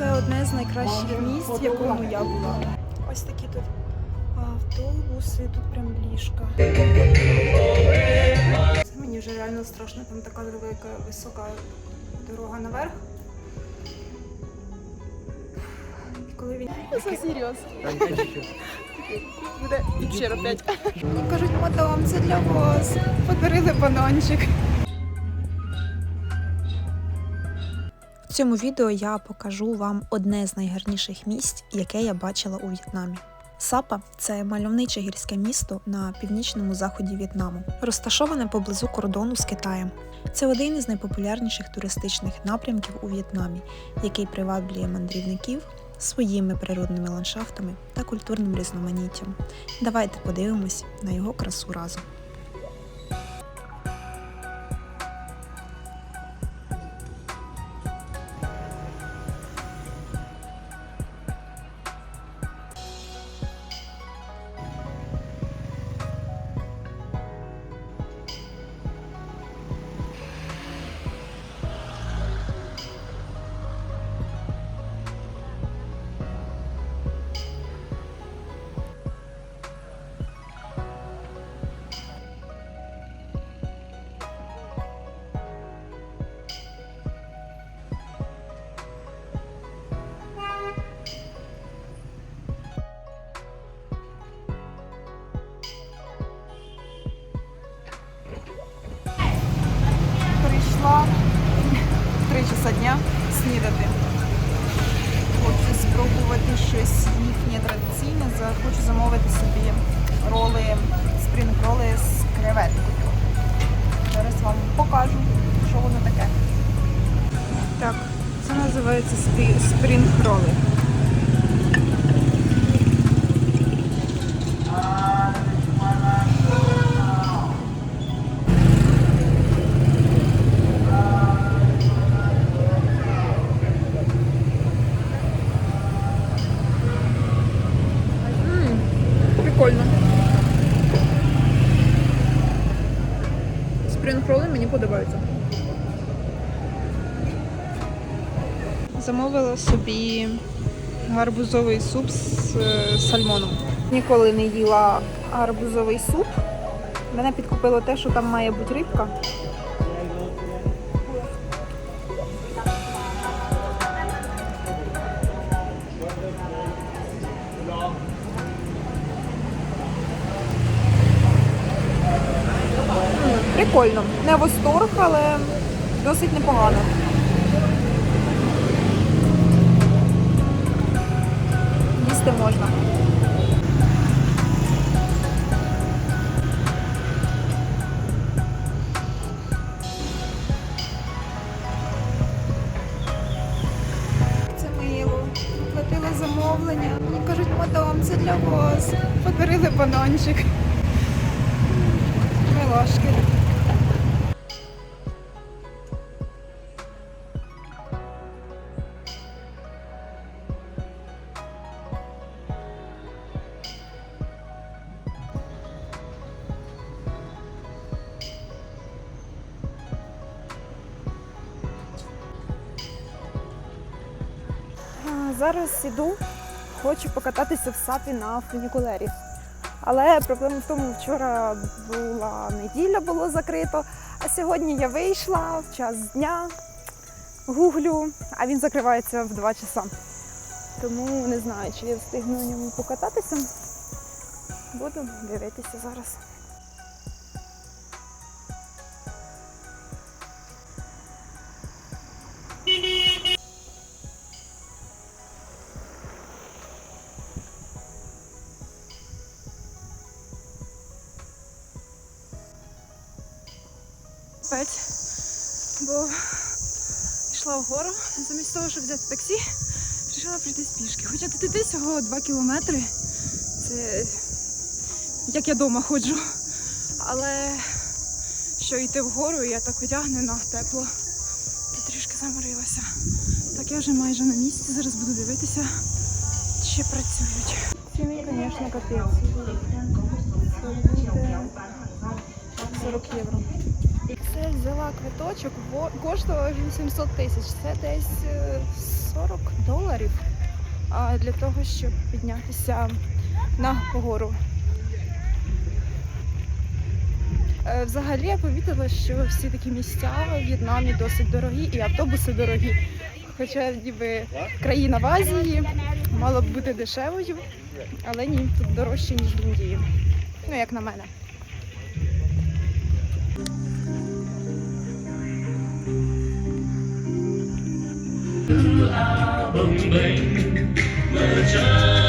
Це одне з найкращих місць, в якому я була. Ось такі тут автобуси, тут прям ліжка. Мені вже реально страшно, там така велика висока дорога наверх. І коли він. Це серйозно. Буде вечір опять. Кажуть, мадам, це для вас. Подарили бананчик. Цьому відео я покажу вам одне з найгарніших місць, яке я бачила у В'єтнамі. Сапа це мальовниче гірське місто на північному заході В'єтнаму, розташоване поблизу кордону з Китаєм. Це один із найпопулярніших туристичних напрямків у В'єтнамі, який приваблює мандрівників своїми природними ландшафтами та культурним різноманіттям. Давайте подивимось на його красу разом. Називається спрінг гарбузовий суп з е, сальмоном. Ніколи не їла гарбузовий суп. Мене підкупило те, що там має бути рибка. Прикольно. Не восторг, але досить непогано. Їсти можна. Це мило. Платила замовлення. Мені кажуть, мадам, це для вас. Подарили бананчик. Милашки. Зараз іду, хочу покататися в сапі на фунікулері. Але проблема в тому, вчора була неділя, було закрито, а сьогодні я вийшла в час дня, гуглю, а він закривається в 2 часа. Тому не знаю, чи я встигну на ньому покататися. Буду дивитися зараз. Замість того, щоб взяти таксі, вирішила прийти з пішки. Хоча тут іти всього 2 кілометри. Це як я вдома ходжу. Але що йти вгору, я так одягнена, тепло. І трішки заморилася. Так я вже майже на місці, зараз буду дивитися, чи працюють. Ціни, звісно, капець. 40 євро. Це взяла квиточок, коштував 800 тисяч. Це десь е, 40, доларів для того, щоб піднятися на гору. Е, Взагалі я помітила, що всі такі місця в В'єтнамі досить дорогі і автобуси дорогі. Хоча ніби країна в Азії мала б бути дешевою, але ні, тут дорожче, ніж в Індії. Ну, як на мене. thứ áo bồng bềnh mở trắng.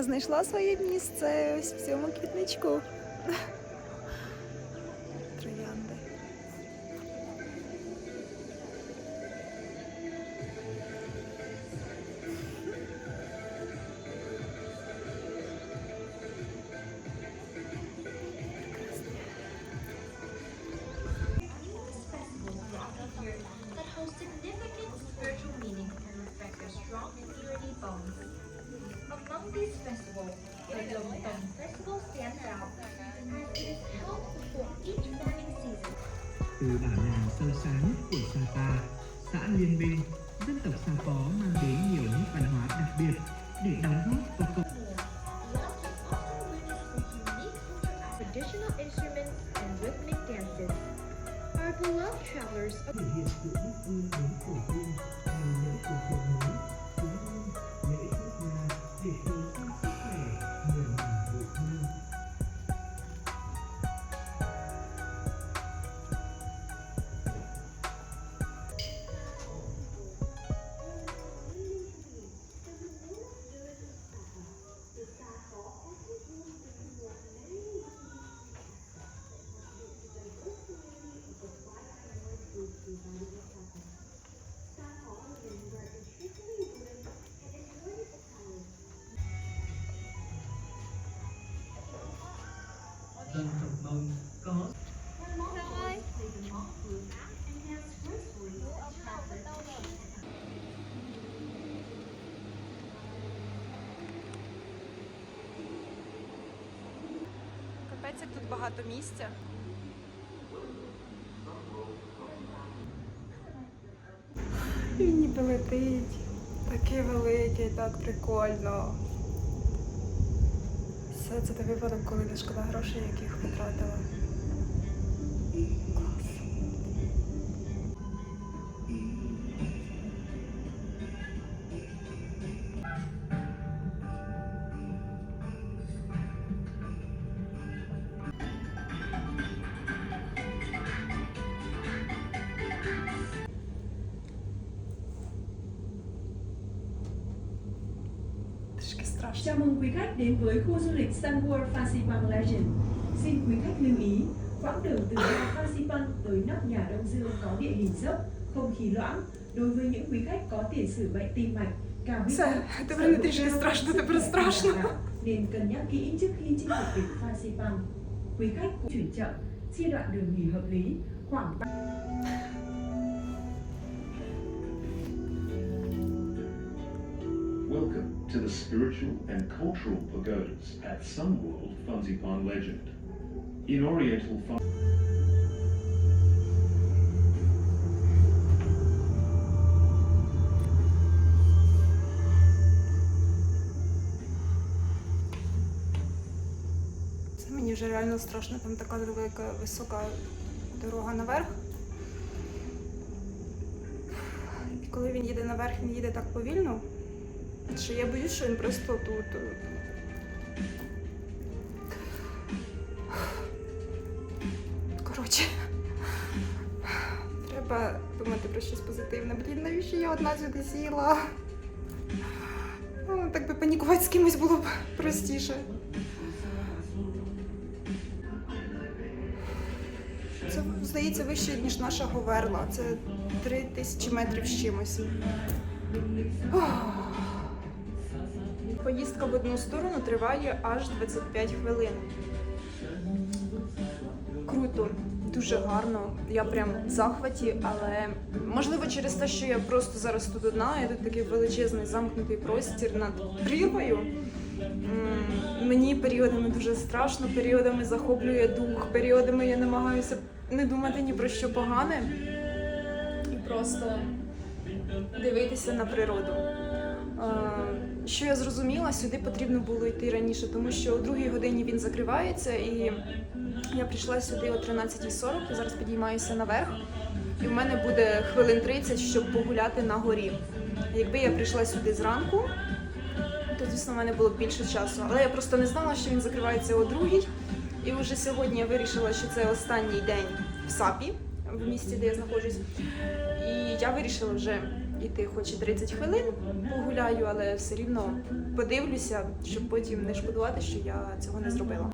Я знайшла своє місце ось в цьому квітничку. Троянди. that hold significant spiritual meaning and reflect their strong community bonds. Among these festivals, the Long Tong Festival stands out as it is held before each farming season. từ bản làng sơ sáng của Sapa, xã Liên Minh, dân tộc Sapó mang đến nhiều nét văn hóa đặc biệt để đóng góp vào cộng Mông có Капець, як тут багато місця. Він ніби летить. Такий великий, так прикольно. Це той випадок, коли не шкода грошей, яких потратила. Chào mừng quý khách đến với khu du lịch Sun World Fansipan Legend. Xin quý khách lưu ý, quãng đường từ ga Fansipan tới nóc nhà Đông Dương có địa hình dốc, không khí loãng. Đối với những quý khách có tiền sử bệnh tim mạch, cao huyết Все, áp, тепер не трішки страшно, тепер страшно. nên cân nhắc kỹ trước khi chinh phục đỉnh Fansipan. Quý khách cũng chuyển chậm, chia đoạn đường nghỉ hợp lý, khoảng Welcome to the spiritual and cultural pagodas at Sunworld Funsipan Legend. In Oriental Fun- Це мені вже реально страшно, там така велика висока дорога наверх. І коли він їде наверх, він їде так повільно, що я боюсь, що він просто тут. е, Коротше, треба думати про щось позитивне. Блін, навіщо я одна сюди сіла? Ну, так би панікувати з кимось було б простіше. Це, здається, вище, ніж наша Говерла. Це три тисячі метрів з чимось. Ох. Поїздка в одну сторону триває аж 25 хвилин. Круто, дуже гарно. Я прям в захваті, але можливо через те, що я просто зараз тут одна, і тут такий величезний замкнутий простір над прірвою. Мені періодами дуже страшно, періодами захоплює дух, періодами я намагаюся не думати ні про що погане і просто дивитися на природу. Що я зрозуміла, сюди потрібно було йти раніше, тому що о другій годині він закривається, і я прийшла сюди о 13.40, я зараз підіймаюся наверх, і в мене буде хвилин 30, щоб погуляти на горі. Якби я прийшла сюди зранку, то звісно в мене було б більше часу. Але я просто не знала, що він закривається о другій. І вже сьогодні я вирішила, що це останній день в САПі, в місті, де я знаходжусь. І я вирішила вже йти хоч і 30 хвилин погуляю, але все рівно подивлюся, щоб потім не шкодувати, що я цього не зробила.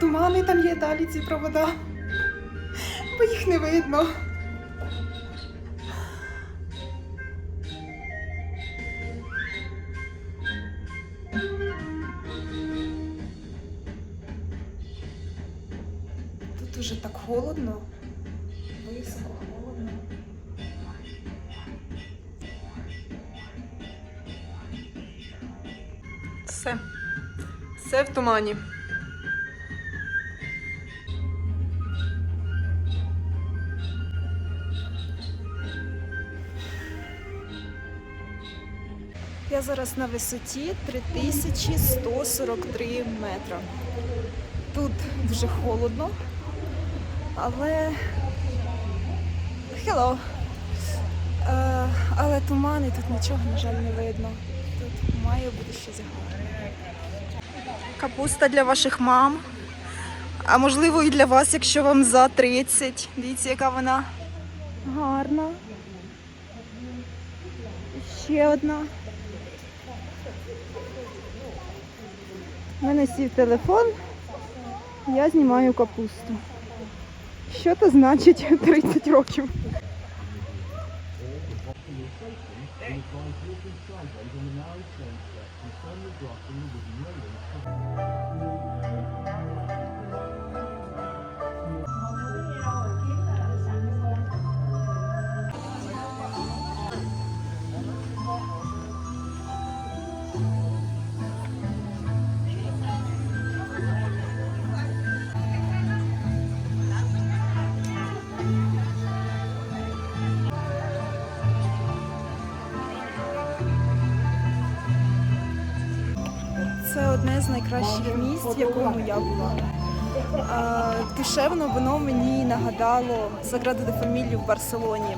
Тумани, там є далі ці провода, бо їх не видно. Тут уже так холодно, високо холодно. Все. Все в тумані. Зараз на висоті 3143 метра. Тут дуже холодно, але Hello. Е, але туман і тут нічого, на жаль, не видно. Тут має бути щось гарне. Капуста для ваших мам. А можливо і для вас, якщо вам за 30. Дивіться, яка вона гарна. Ще одна. Мене сів телефон. Я знімаю капусту. Що це значить 30 років? Одне з найкращих місць, в якому я була. Душевно воно мені нагадало Саграду де Фамілію в Барселоні.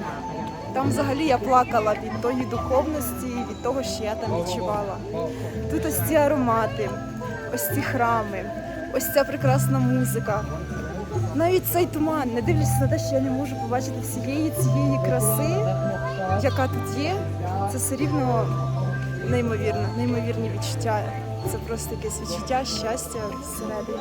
Там взагалі я плакала від тої духовності, від того, що я там відчувала. Тут ось ці аромати, ось ці храми, ось ця прекрасна музика. Навіть цей туман, не дивлячись на те, що я не можу побачити всієї цієї краси, яка тут є, це все рівно неймовірно, неймовірні відчуття. Це просто якесь відчуття щастя всередині.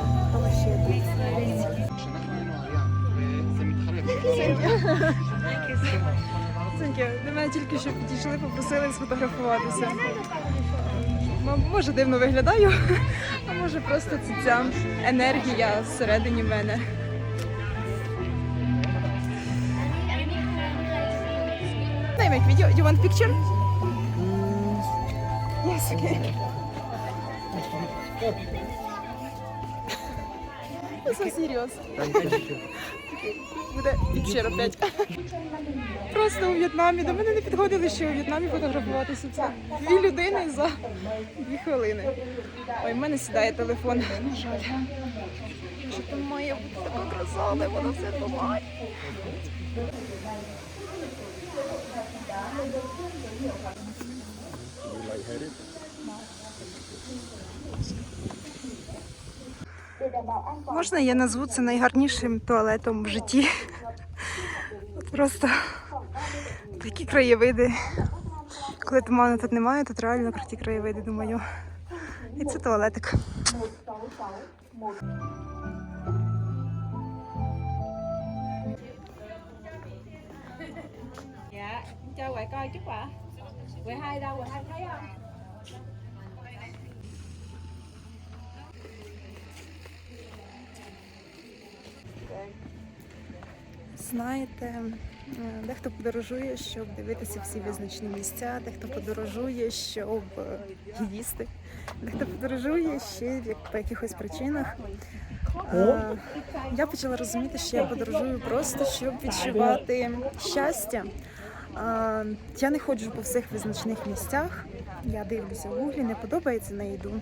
До мене тільки що підійшли, попросили сфотографуватися. Може дивно виглядаю, а може просто це ця енергія всередині мене. Can I make video? You want picture? Yes, okay. Це серйозно. Буде ще опять. Просто у В'єтнамі. До мене не підходили ще у В'єтнамі фотографуватися. Це дві людини за дві хвилини. Ой, в мене сідає телефон. На жаль. Що там має бути така краса, але вона все думає. Можна я назву це найгарнішим туалетом в житті? Просто такі краєвиди. Коли туману тут немає, тут реально круті краєвиди, думаю. І це туалетик. Dạ, cho? Знаєте, е, дехто подорожує, щоб дивитися всі визначні місця, дехто подорожує, щоб е, їсти, дехто подорожує ще по якихось причинах. Е, Я почала розуміти, що я подорожую просто, щоб відчувати щастя. Я не ходжу по всіх визначних місцях. Я дивлюся в гуглі, не подобається, не йду.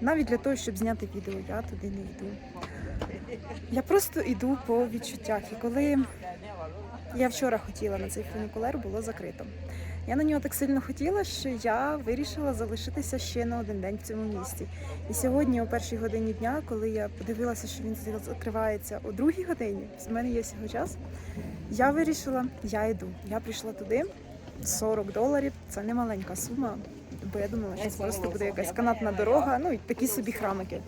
Навіть для того, щоб зняти відео, я туди не йду. Я просто йду по відчуттях. І коли я вчора хотіла на цей фунікулер, було закрито. Я на нього так сильно хотіла, що я вирішила залишитися ще на один день в цьому місті. І сьогодні, о першій годині дня, коли я подивилася, що він закривається о другій годині, в мене є всього час. Я вирішила, я йду. Я прийшла туди. 40 доларів це не маленька сума, бо я думала, що це просто буде якась канатна дорога, ну і такі собі храмики.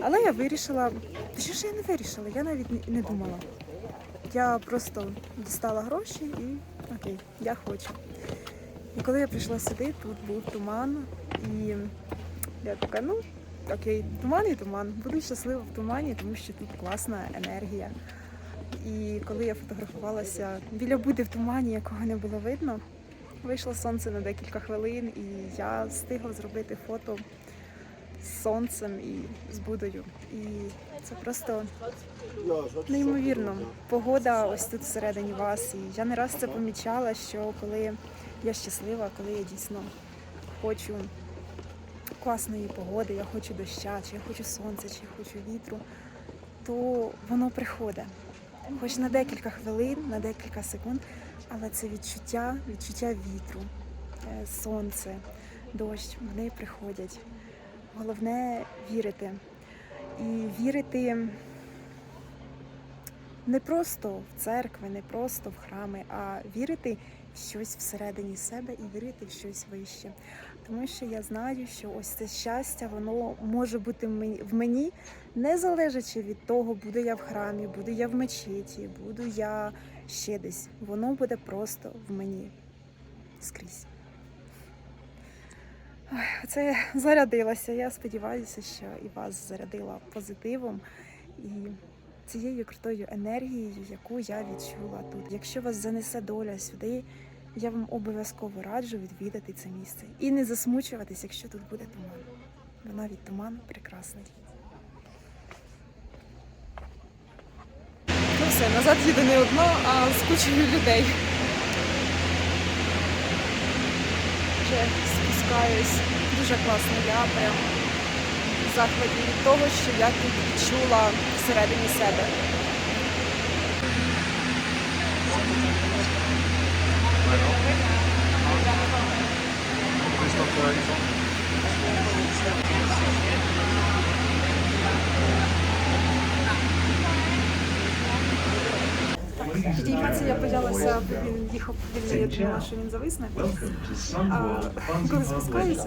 Але я вирішила, що ж я не вирішила, я навіть не- не думала. Я просто дістала гроші і окей, я хочу. І коли я прийшла сюди, тут був туман, і я така, ну окей, туман і туман. Буду щаслива в тумані, тому що тут класна енергія. І коли я фотографувалася біля Буди в тумані, якого не було видно, вийшло сонце на декілька хвилин, і я встигла зробити фото з сонцем і з Будою. І це просто неймовірно. Погода ось тут всередині вас. І я не раз це помічала, що коли я щаслива, коли я дійсно хочу класної погоди, я хочу доща, чи я хочу сонця, чи я хочу вітру, то воно приходить. Хоч на декілька хвилин, на декілька секунд, але це відчуття, відчуття вітру, е, сонце, дощ, вони приходять. Головне вірити. І вірити не просто в церкви, не просто в храми, а вірити в щось всередині себе і вірити в щось вище. Тому що я знаю, що ось це щастя, воно може бути в мені- не залежачи від того, буду я в храмі, буду я в мечеті, буду я ще десь. Воно буде просто в мені скрізь. Це зарядилася. Я сподіваюся, що і вас зарядила позитивом і цією крутою енергією, яку я відчула тут. Якщо вас занесе доля сюди, я вам обов'язково раджу відвідати це місце і не засмучуватись, якщо тут буде туман. Бо навіть туман прекрасний. Ну все, назад їду не одно, а з кучою людей. Вже спускаюсь. Дуже класно. Я прям в захваті від того, що я тут відчула всередині себе. Підійматися я боялася, бо він їхав повільно, я думала, що він зависне. А коли спускаюся,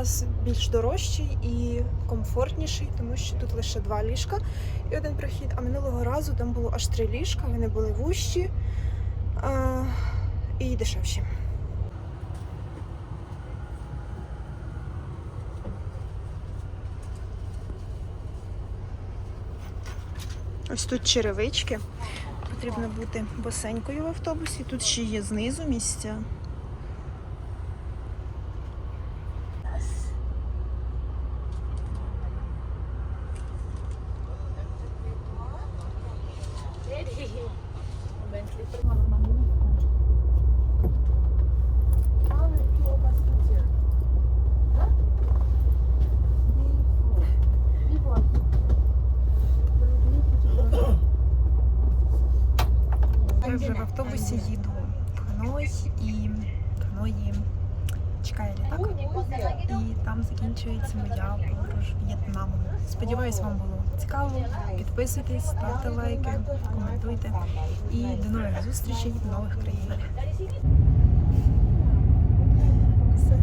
Раз більш дорожчий і комфортніший, тому що тут лише два ліжка і один прохід. А минулого разу там було аж три ліжка, вони були вущі а, і дешевші. Ось тут черевички. Потрібно бути босенькою в автобусі. Тут ще є знизу місця. досі їду каной і каної Ханої чекає літак. І там закінчується моя подорож В'єтнамом. Сподіваюсь, вам було цікаво. Підписуйтесь, ставте лайки, коментуйте. І до нових зустрічей в нових країнах. Все,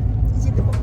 їдемо.